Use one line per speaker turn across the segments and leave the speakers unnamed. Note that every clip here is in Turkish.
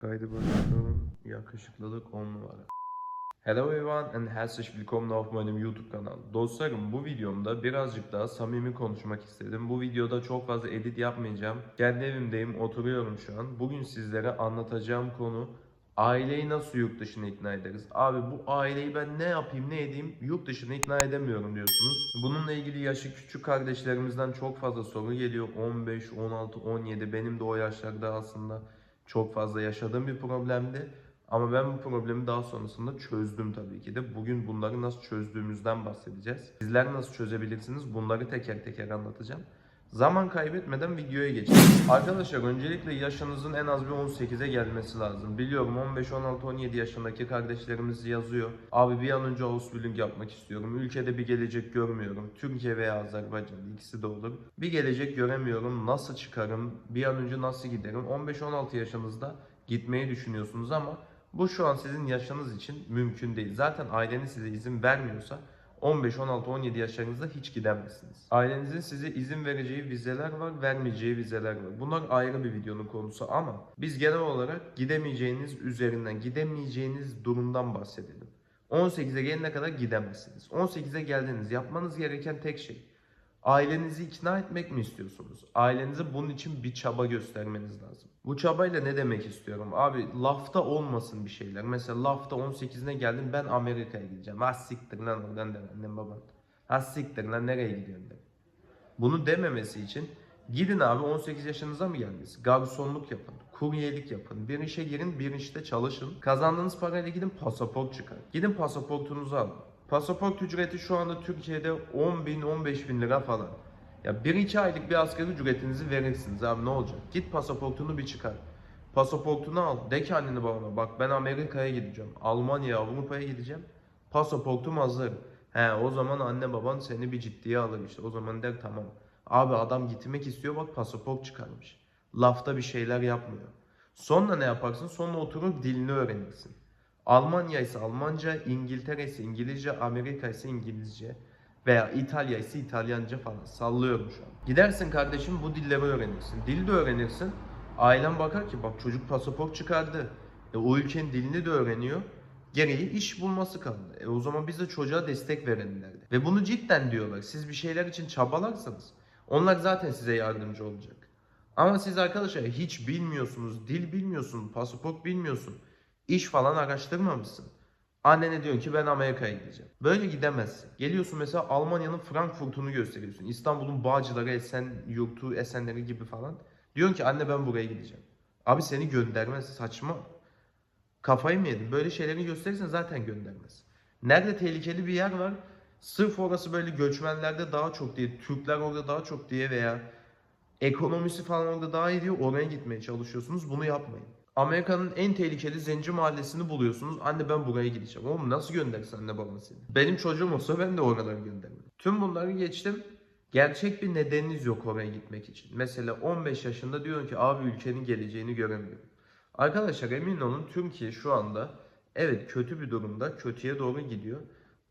Kaydı başlatalım. Yakışıklılık 10 numara. Hello everyone and herzlich willkommen auf meinem YouTube kanal. Dostlarım bu videomda birazcık daha samimi konuşmak istedim. Bu videoda çok fazla edit yapmayacağım. Kendi evimdeyim, oturuyorum şu an. Bugün sizlere anlatacağım konu aileyi nasıl yurt dışına ikna ederiz? Abi bu aileyi ben ne yapayım ne edeyim yurt dışına ikna edemiyorum diyorsunuz. Bununla ilgili yaşı küçük kardeşlerimizden çok fazla soru geliyor. 15, 16, 17 benim de o yaşlarda aslında çok fazla yaşadığım bir problemdi. Ama ben bu problemi daha sonrasında çözdüm tabii ki de. Bugün bunları nasıl çözdüğümüzden bahsedeceğiz. Sizler nasıl çözebilirsiniz bunları teker teker anlatacağım. Zaman kaybetmeden videoya geçelim. Arkadaşlar öncelikle yaşınızın en az bir 18'e gelmesi lazım. Biliyorum 15, 16, 17 yaşındaki kardeşlerimiz yazıyor. Abi bir an önce Ausbildung yapmak istiyorum. Ülkede bir gelecek görmüyorum. Türkiye veya Azerbaycan ikisi de olur. Bir gelecek göremiyorum. Nasıl çıkarım? Bir an önce nasıl giderim? 15-16 yaşınızda gitmeyi düşünüyorsunuz ama bu şu an sizin yaşınız için mümkün değil. Zaten aileniz size izin vermiyorsa 15, 16, 17 yaşlarınızda hiç gidemezsiniz. Ailenizin size izin vereceği vizeler var, vermeyeceği vizeler var. Bunlar ayrı bir videonun konusu ama biz genel olarak gidemeyeceğiniz üzerinden, gidemeyeceğiniz durumdan bahsedelim. 18'e gelene kadar gidemezsiniz. 18'e geldiniz. Yapmanız gereken tek şey Ailenizi ikna etmek mi istiyorsunuz? Ailenize bunun için bir çaba göstermeniz lazım. Bu çabayla ne demek istiyorum? Abi lafta olmasın bir şeyler. Mesela lafta 18'ine geldim ben Amerika'ya gideceğim. Ha siktir lan oradan der annem baban. Ha siktir lan nereye gidiyorsun der. Bunu dememesi için gidin abi 18 yaşınıza mı geldiniz? Garsonluk yapın, kuryelik yapın, bir işe girin, bir işte çalışın. Kazandığınız parayla gidin pasaport çıkar. Gidin pasaportunuzu alın. Pasaport ücreti şu anda Türkiye'de 10 bin 15 bin lira falan. Ya 1-2 aylık bir asgari ücretinizi verirsiniz abi ne olacak? Git pasaportunu bir çıkar. Pasaportunu al. De ki annene babana bak ben Amerika'ya gideceğim. Almanya'ya, Avrupa'ya gideceğim. Pasaportum hazır. He o zaman anne baban seni bir ciddiye alır işte. O zaman der tamam. Abi adam gitmek istiyor bak pasaport çıkarmış. Lafta bir şeyler yapmıyor. Sonra ne yaparsın? Sonra oturup dilini öğrenirsin. Almanya ise Almanca, İngiltere ise İngilizce, Amerika ise İngilizce veya İtalya ise İtalyanca falan sallıyorum şu an. Gidersin kardeşim bu dilleri öğrenirsin. Dil de öğrenirsin. Ailen bakar ki bak çocuk pasaport çıkardı. E, o ülkenin dilini de öğreniyor. Gereği iş bulması kaldı. E, o zaman biz de çocuğa destek verelim derdi. Ve bunu cidden diyorlar. Siz bir şeyler için çabalarsanız onlar zaten size yardımcı olacak. Ama siz arkadaşlar hiç bilmiyorsunuz, dil bilmiyorsun, pasaport bilmiyorsun. İş falan araştırmamışsın. Annene diyorsun ki ben Amerika'ya gideceğim. Böyle gidemezsin. Geliyorsun mesela Almanya'nın Frankfurt'unu gösteriyorsun. İstanbul'un Bağcıları, Esen, Yurtu, Esenleri gibi falan. Diyorsun ki anne ben buraya gideceğim. Abi seni göndermez. Saçma. Kafayı mı yedin? Böyle şeyleri gösterirsen zaten göndermez. Nerede tehlikeli bir yer var? Sırf orası böyle göçmenlerde daha çok diye, Türkler orada daha çok diye veya ekonomisi falan orada daha iyi diye oraya gitmeye çalışıyorsunuz. Bunu yapmayın. Amerika'nın en tehlikeli zenci mahallesini buluyorsunuz. Anne ben buraya gideceğim. Oğlum nasıl göndersin anne baban seni? Benim çocuğum olsa ben de oradan gönderirim. Tüm bunları geçtim. Gerçek bir nedeniniz yok oraya gitmek için. Mesela 15 yaşında diyorsun ki abi ülkenin geleceğini göremiyorum. Arkadaşlar emin olun Türkiye şu anda evet kötü bir durumda. Kötüye doğru gidiyor.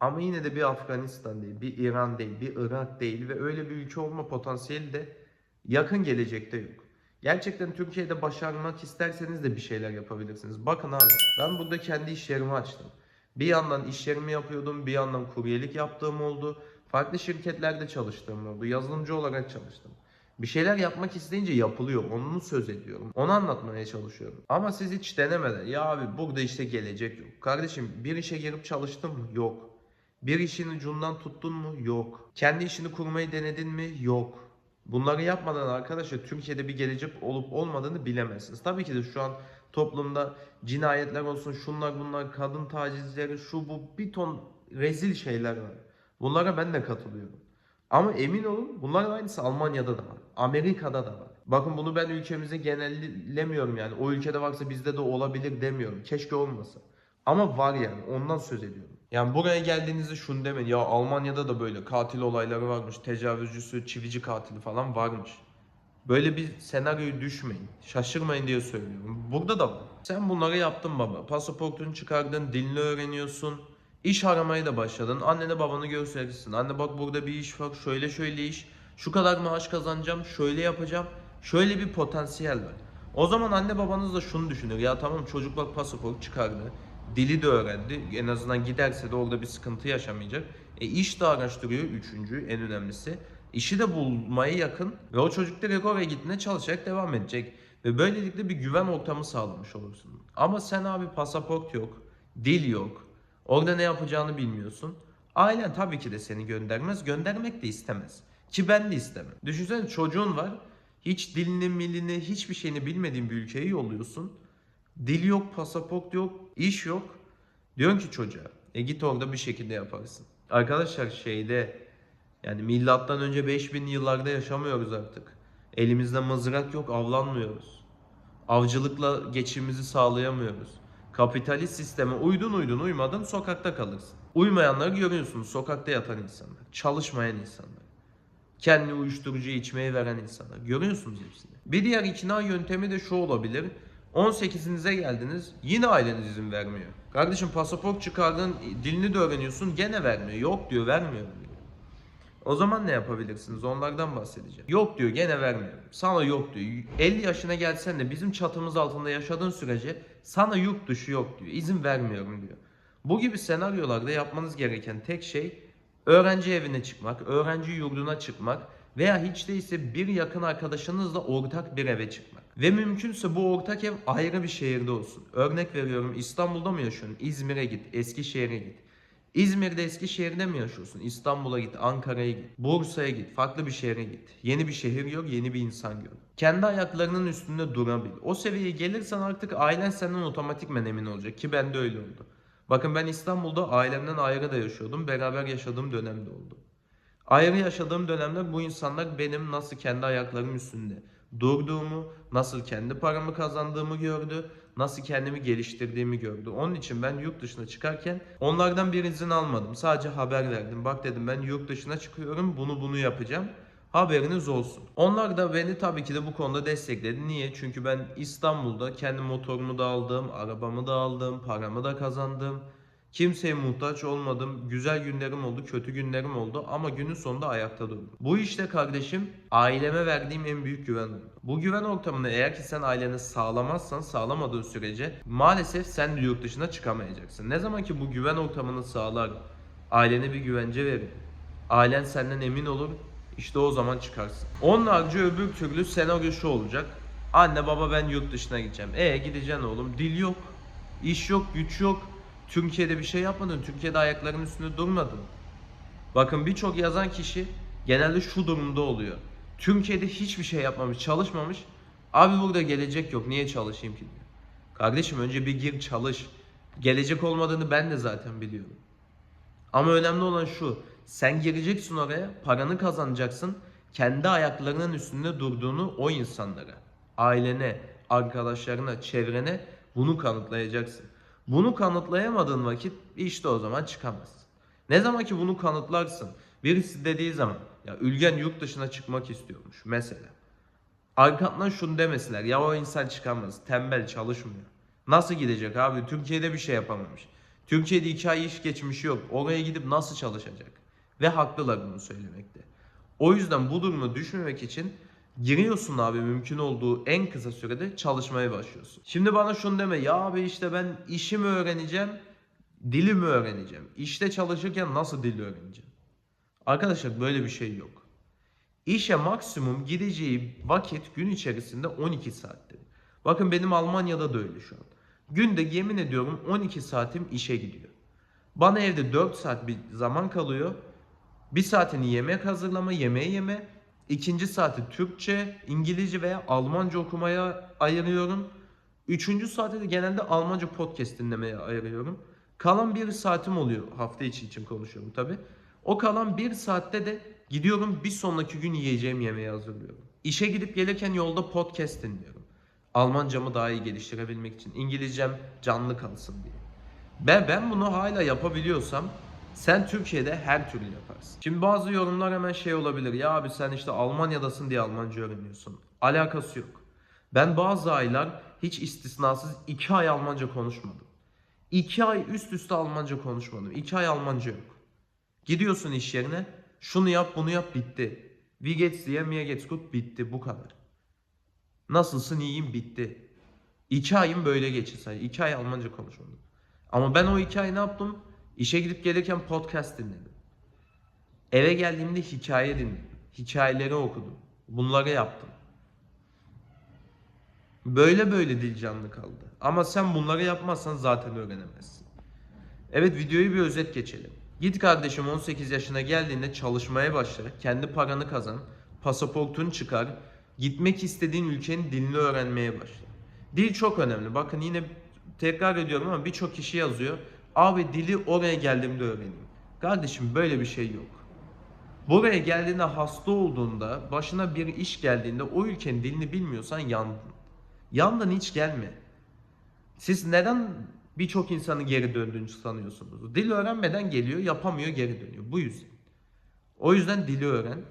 Ama yine de bir Afganistan değil, bir İran değil, bir Irak değil ve öyle bir ülke olma potansiyeli de yakın gelecekte yok. Gerçekten Türkiye'de başarmak isterseniz de bir şeyler yapabilirsiniz. Bakın abi ben burada kendi iş yerimi açtım. Bir yandan iş yerimi yapıyordum, bir yandan kuryelik yaptığım oldu. Farklı şirketlerde çalıştığım oldu. Yazılımcı olarak çalıştım. Bir şeyler yapmak isteyince yapılıyor. Onu söz ediyorum. Onu anlatmaya çalışıyorum. Ama siz hiç denemeden ya abi burada işte gelecek yok. Kardeşim bir işe girip çalıştın mı? Yok. Bir işin ucundan tuttun mu? Yok. Kendi işini kurmayı denedin mi? Yok. Bunları yapmadan arkadaşlar Türkiye'de bir gelecek olup olmadığını bilemezsiniz. Tabii ki de şu an toplumda cinayetler olsun, şunlar bunlar, kadın tacizleri, şu bu bir ton rezil şeyler var. Bunlara ben de katılıyorum. Ama emin olun bunların aynısı Almanya'da da var. Amerika'da da var. Bakın bunu ben ülkemize genellemiyorum yani. O ülkede varsa bizde de olabilir demiyorum. Keşke olmasa. Ama var yani ondan söz ediyorum. Yani buraya geldiğinizde şunu demeyin. Ya Almanya'da da böyle katil olayları varmış. Tecavüzcüsü, çivici katili falan varmış. Böyle bir senaryoyu düşmeyin. Şaşırmayın diye söylüyorum. Burada da var. Sen bunları yaptın baba. Pasaportunu çıkardın, dilini öğreniyorsun. İş aramaya da başladın. Annene babanı gösterirsin. Anne bak burada bir iş var. Şöyle şöyle iş. Şu kadar maaş kazanacağım. Şöyle yapacağım. Şöyle bir potansiyel var. O zaman anne babanız da şunu düşünür. Ya tamam çocuk bak pasaport çıkardı. Dili de öğrendi. En azından giderse de orada bir sıkıntı yaşamayacak. E iş de araştırıyor üçüncü en önemlisi. İşi de bulmaya yakın ve o çocuk direkt oraya gittiğinde çalışarak devam edecek. Ve böylelikle bir güven ortamı sağlamış olursun. Ama sen abi pasaport yok, dil yok, orada ne yapacağını bilmiyorsun. Ailen tabii ki de seni göndermez, göndermek de istemez. Ki ben de istemem. Düşünsene çocuğun var, hiç dilini milini hiçbir şeyini bilmediğin bir ülkeye yolluyorsun. Dil yok, pasaport yok, iş yok. Diyorsun ki çocuğa, e git orada bir şekilde yaparsın. Arkadaşlar şeyde yani milattan önce 5000 yıllarda yaşamıyoruz artık. Elimizde mızrak yok, avlanmıyoruz. Avcılıkla geçimimizi sağlayamıyoruz. Kapitalist sisteme uydun uydun uymadın sokakta kalırsın. Uymayanları görüyorsunuz sokakta yatan insanlar, çalışmayan insanlar. Kendi uyuşturucu içmeyi veren insanlar. Görüyorsunuz hepsini. Bir diğer ikna yöntemi de şu olabilir. 18'inize geldiniz yine aileniz izin vermiyor. Kardeşim pasaport çıkardın dilini de öğreniyorsun gene vermiyor. Yok diyor vermiyorum diyor. O zaman ne yapabilirsiniz? Onlardan bahsedeceğim. Yok diyor gene vermiyorum. Sana yok diyor. 50 yaşına gelsen de bizim çatımız altında yaşadığın sürece sana yurt dışı yok diyor. İzin vermiyorum diyor. Bu gibi senaryolarda yapmanız gereken tek şey öğrenci evine çıkmak, öğrenci yurduna çıkmak veya hiç değilse bir yakın arkadaşınızla ortak bir eve çıkmak. Ve mümkünse bu ortak ev ayrı bir şehirde olsun. Örnek veriyorum İstanbul'da mı yaşıyorsun? İzmir'e git, Eskişehir'e git. İzmir'de Eskişehir'de mi yaşıyorsun? İstanbul'a git, Ankara'ya git, Bursa'ya git, farklı bir şehre git. Yeni bir şehir gör, yeni bir insan gör. Kendi ayaklarının üstünde durabil. O seviyeye gelirsen artık ailen senden otomatikmen emin olacak ki bende öyle oldu. Bakın ben İstanbul'da ailemden ayrı da yaşıyordum. Beraber yaşadığım dönemde oldu. Ayrı yaşadığım dönemde bu insanlar benim nasıl kendi ayaklarım üstünde durduğumu, nasıl kendi paramı kazandığımı gördü, nasıl kendimi geliştirdiğimi gördü. Onun için ben yurt dışına çıkarken onlardan bir izin almadım. Sadece haber verdim. Bak dedim ben yurt dışına çıkıyorum, bunu bunu yapacağım. Haberiniz olsun. Onlar da beni tabii ki de bu konuda destekledi. Niye? Çünkü ben İstanbul'da kendi motorumu da aldım, arabamı da aldım, paramı da kazandım. Kimseye muhtaç olmadım. Güzel günlerim oldu, kötü günlerim oldu ama günün sonunda ayakta durdum. Bu işte kardeşim aileme verdiğim en büyük güven. Bu güven ortamını eğer ki sen aileni sağlamazsan, sağlamadığın sürece maalesef sen yurt dışına çıkamayacaksın. Ne zaman ki bu güven ortamını sağlar, ailene bir güvence verir, ailen senden emin olur, işte o zaman çıkarsın. Onun harici öbür türlü senaryo şu olacak. Anne baba ben yurt dışına gideceğim. E gideceksin oğlum. Dil yok. iş yok, güç yok. Türkiye'de bir şey yapmadın. Türkiye'de ayaklarının üstünde durmadın. Bakın birçok yazan kişi genelde şu durumda oluyor. Türkiye'de hiçbir şey yapmamış, çalışmamış. Abi burada gelecek yok. Niye çalışayım ki diyor. Kardeşim önce bir gir çalış. Gelecek olmadığını ben de zaten biliyorum. Ama önemli olan şu. Sen gireceksin oraya, paranı kazanacaksın. Kendi ayaklarının üstünde durduğunu o insanlara, ailene, arkadaşlarına, çevrene bunu kanıtlayacaksın. Bunu kanıtlayamadığın vakit işte o zaman çıkamazsın. Ne zaman ki bunu kanıtlarsın, birisi dediği zaman ya Ülgen yurt dışına çıkmak istiyormuş mesela. Arkandan şunu demesinler ya o insan çıkamaz, tembel çalışmıyor. Nasıl gidecek abi? Türkiye'de bir şey yapamamış. Türkiye'de iki ay iş geçmişi yok. Oraya gidip nasıl çalışacak? Ve haklılar bunu söylemekte. O yüzden bu durumu düşmemek için giriyorsun abi mümkün olduğu en kısa sürede çalışmaya başlıyorsun. Şimdi bana şunu deme ya abi işte ben işimi öğreneceğim, dilimi öğreneceğim. İşte çalışırken nasıl dil öğreneceğim? Arkadaşlar böyle bir şey yok. İşe maksimum gideceği vakit gün içerisinde 12 saattir. Bakın benim Almanya'da da öyle şu an. Günde yemin ediyorum 12 saatim işe gidiyor. Bana evde 4 saat bir zaman kalıyor. Bir saatini yemek hazırlama, yemeği yeme. İkinci saati Türkçe, İngilizce veya Almanca okumaya ayırıyorum. Üçüncü saati de genelde Almanca podcast dinlemeye ayırıyorum. Kalan bir saatim oluyor. Hafta içi için konuşuyorum tabi. O kalan bir saatte de gidiyorum bir sonraki gün yiyeceğim yemeği hazırlıyorum. İşe gidip gelirken yolda podcast dinliyorum. Almancamı daha iyi geliştirebilmek için. İngilizcem canlı kalsın diye. Ben, ben bunu hala yapabiliyorsam sen Türkiye'de her türlü yaparsın. Şimdi bazı yorumlar hemen şey olabilir. Ya abi sen işte Almanya'dasın diye Almanca öğreniyorsun. Alakası yok. Ben bazı aylar hiç istisnasız 2 ay Almanca konuşmadım. 2 ay üst üste Almanca konuşmadım. 2 ay Almanca yok. Gidiyorsun iş yerine şunu yap bunu yap bitti. Wie geht's dir? Mir geht's gut bitti bu kadar. Nasılsın iyiyim bitti. İki ayım böyle geçti sadece. İki ay Almanca konuşmadım. Ama ben o iki ay ne yaptım? İşe gidip gelirken podcast dinledim. Eve geldiğimde hikaye dinledim. Hikayeleri okudum. Bunları yaptım. Böyle böyle dil canlı kaldı. Ama sen bunları yapmazsan zaten öğrenemezsin. Evet videoyu bir özet geçelim. Git kardeşim 18 yaşına geldiğinde çalışmaya başla. Kendi paranı kazan. Pasaportunu çıkar. Gitmek istediğin ülkenin dilini öğrenmeye başla. Dil çok önemli. Bakın yine tekrar ediyorum ama birçok kişi yazıyor. Abi dili oraya geldiğimde öğreneyim. Kardeşim böyle bir şey yok. Buraya geldiğinde hasta olduğunda, başına bir iş geldiğinde o ülkenin dilini bilmiyorsan yandın. Yandın hiç gelme. Siz neden birçok insanı geri döndüğünü sanıyorsunuz? Dil öğrenmeden geliyor, yapamıyor, geri dönüyor. Bu yüzden. O yüzden dili öğren.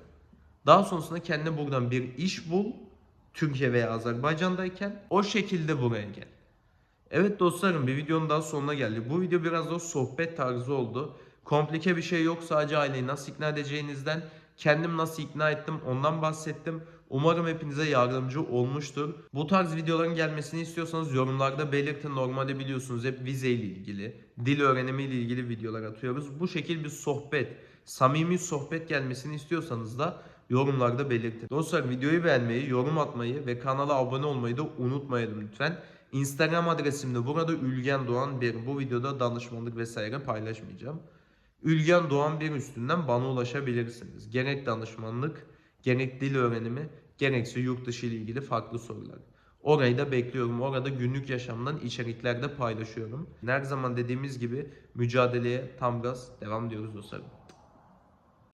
Daha sonrasında kendine buradan bir iş bul. Türkiye veya Azerbaycan'dayken o şekilde buraya gel. Evet dostlarım bir videonun daha sonuna geldik. Bu video biraz da sohbet tarzı oldu. Komplike bir şey yok. Sadece aileyi nasıl ikna edeceğinizden, kendim nasıl ikna ettim ondan bahsettim. Umarım hepinize yardımcı olmuştur. Bu tarz videoların gelmesini istiyorsanız yorumlarda belirtin. Normalde biliyorsunuz hep vize ile ilgili, dil öğrenimi ile ilgili videolar atıyoruz. Bu şekil bir sohbet, samimi sohbet gelmesini istiyorsanız da yorumlarda belirtin. Dostlar videoyu beğenmeyi, yorum atmayı ve kanala abone olmayı da unutmayalım lütfen. Instagram adresimde burada Ülgen Doğan bir bu videoda danışmanlık vesaire paylaşmayacağım. Ülgen Doğan bir üstünden bana ulaşabilirsiniz. Gerek danışmanlık, gerek dil öğrenimi, gerekse yurt dışı ile ilgili farklı sorular. Orayı da bekliyorum. Orada günlük yaşamdan içerikler de paylaşıyorum. Her zaman dediğimiz gibi mücadeleye tam gaz devam diyoruz dostlarım.